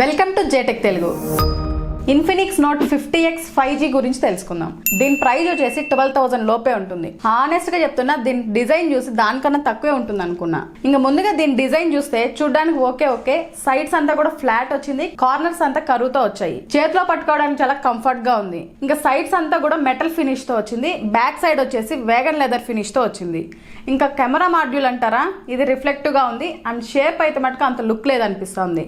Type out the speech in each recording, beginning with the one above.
Welcome to JTech Telugu. Infinix Note fifty X five G గురించి తెలుసుకుందాం. దీని praise వచ్చేసి ట్వెల్వ్ థౌసండ్ లోపే ఉంటుంది. హానెస్ట్గా చెప్తున్నా దీని డిజైన్ చూసి దానికన్నా తక్కువే ఉంటుంది అనుకున్నా ఇంకా ముందుగా దీని డిజైన్ చూస్తే చూడడానికి ఓకే ఓకే. సైడ్స్ అంతా కూడా ఫ్లాట్ వచ్చింది. కార్నర్స్ అంతా కరువుతో వచ్చాయి. చేతిలో పట్టుకోవడానికి చాలా కంఫర్ట్గా ఉంది. ఇంకా సైడ్స్ అంతా కూడా మెటల్ ఫినిష్తో వచ్చింది. బ్యాక్ సైడ్ వచ్చేసి వేగన్ లెదర్ ఫినిష్తో వచ్చింది. ఇంకా కెమెరా మాడ్యూల్ అంటారా? ఇది రిఫ్లెక్టివ్గా ఉంది. అండ్ షేప్ అయితే మటుకు అంత లుక్ లేదనిపిస్తుంది.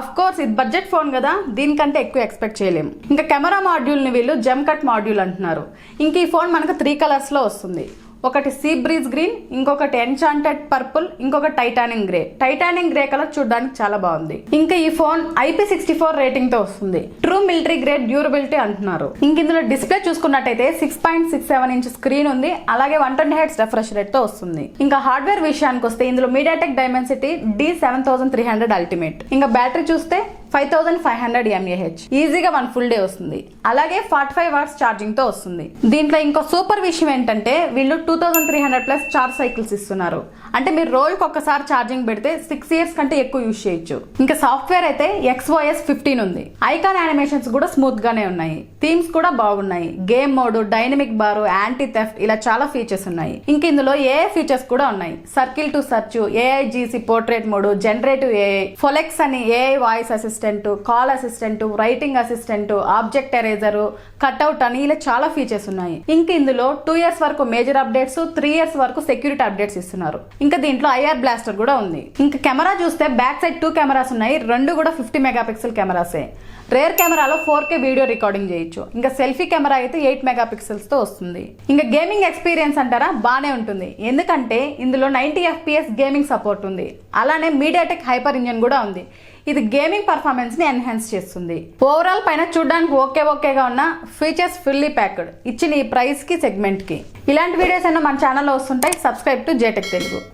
అఫ్ కోర్స్ ఇది బడ్జెట్ ఫోన్ కదా. దీనికంటే ఎక్కువ ఎక్స్పెక్ట్ చేయలేము. ఇంకా కెమెరా మాడ్యూల్ని వీళ్ళు జెమ్ కట్ మాడ్యూల్ అంటున్నారు. ఇంక ఈ ఫోన్ మనకు త్రీ కలర్స్లో వస్తుంది. ఒకటి సీ బ్రీజ్ గ్రీన్ ఇంకొకటి ఎన్చాంటెడ్ పర్పుల్ ఇంకొకటి titanium grey titanium grey colour చూడడానికి చాలా బాగుంది. ఇంకా ఈ ఫోన్ ఐపీ సిక్స్టీ ఫోర్ రేటింగ్తో వస్తుంది. ట్రూ మిలిటరీ గ్రేడ్ డ్యూరబిలిటీ అంటున్నారు. ఇంక ఇందులో డిస్ప్లే చూసుకున్నట్టయితే six point six seven inch screen ఉంది. అలాగే వన్ ట్వంటీ హెడ్స్ రిఫ్రెష్ రేట్తో వస్తుంది. ఇంకా హార్డ్వేర్ విషయానికి వస్తే ఇందులో MediaTek Dimensity D seven thousand three hundred ultimate ఇంకా బ్యాటరీ చూస్తే five thousand five hundred mAh ఈజీగా వన్ ఫుల్ డే వస్తుంది. అలాగే ఫార్టీ ఫైవ్ వాట్స్ ఛార్జింగ్తో వస్తుంది. దీంట్లో ఇంకో సూపర్ విషయం ఏంటంటే వీళ్ళు two thousand three hundred plus charge cycles ఇస్తున్నారు. అంటే మీరు రోజుకి ఒక్కసారి ఛార్జింగ్ పెడితే సిక్స్ ఇయర్స్ కంటే ఎక్కువ యూజ్ చేయొచ్చు. ఇంకా సాఫ్ట్వేర్ అయితే ఎక్స్ఓఎస్ ఫిఫ్టీన్ ఉంది. ఐకాన్ యానిమేషన్స్ కూడా స్మూత్ గానే ఉన్నాయి. థీమ్స్ కూడా బాగున్నాయి. Game mode dynamic bar anti theft ఇలా చాలా ఫీచర్స్ ఉన్నాయి. ఇంక ఇందులో ఏఐ ఫీచర్స్ కూడా ఉన్నాయి. Circle to search AI GC portrait mode generative AI Folax అని AI voice assistant call assistant writing assistant object eraser cutout అని ఇలా చాలా ఫీచర్స్ ఉన్నాయి. ఇంకా ఇందులో టూ ఇయర్స్ వరకు మేజర్ అప్డేట్స్ త్రీ ఇయర్స్ వరకు సెక్యూరిటీ అప్డేట్స్ ఇస్తున్నారు. ఇంకా దీంట్లో ఐఆర్ బ్లాస్టర్ కూడా ఉంది. ఇంకా కెమెరా చూస్తే బ్యాక్ సైడ్ టూ కెమెరాస్ ఉన్నాయి రెండు కూడా ఫిఫ్టీ మెగాపిక్సెల్ కెమెరాసే. రేర్ కెమెరాలో ఫోర్ కే వీడియో రికార్డింగ్ చేయొచ్చు. ఇంకా సెల్ఫీ కెమెరా అయితే ఎయిట్ మెగాపిక్సెల్స్తో వస్తుంది. ఇంకా గేమింగ్ ఎక్స్పీరియన్స్ అంటారా? బాగానే ఉంటుంది. ఎందుకంటే ఇందులో నైన్టీ ఎఫ్పిఎస్ గేమింగ్ సపోర్ట్ ఉంది. అలానే మీడియాటెక్ హైపర్ ఇంజన్ కూడా ఉంది. ఇది గేమింగ్ పర్ఫార్మెన్స్ని ఎన్హాన్స్ చేస్తుంది. ఓవరాల్ పైన చూడడానికి ఓకే ఓకేగా ఉన్న ఫీచర్స్ ఫుల్లీ ప్యాక్డ్ ఇచ్చిన ఈ ప్రైస్కి సెగ్మెంట్కి. ఇలాంటి వీడియోస్ అయినా మన ఛానల్లో వస్తుంటాయి. Subscribe to JTech Telugu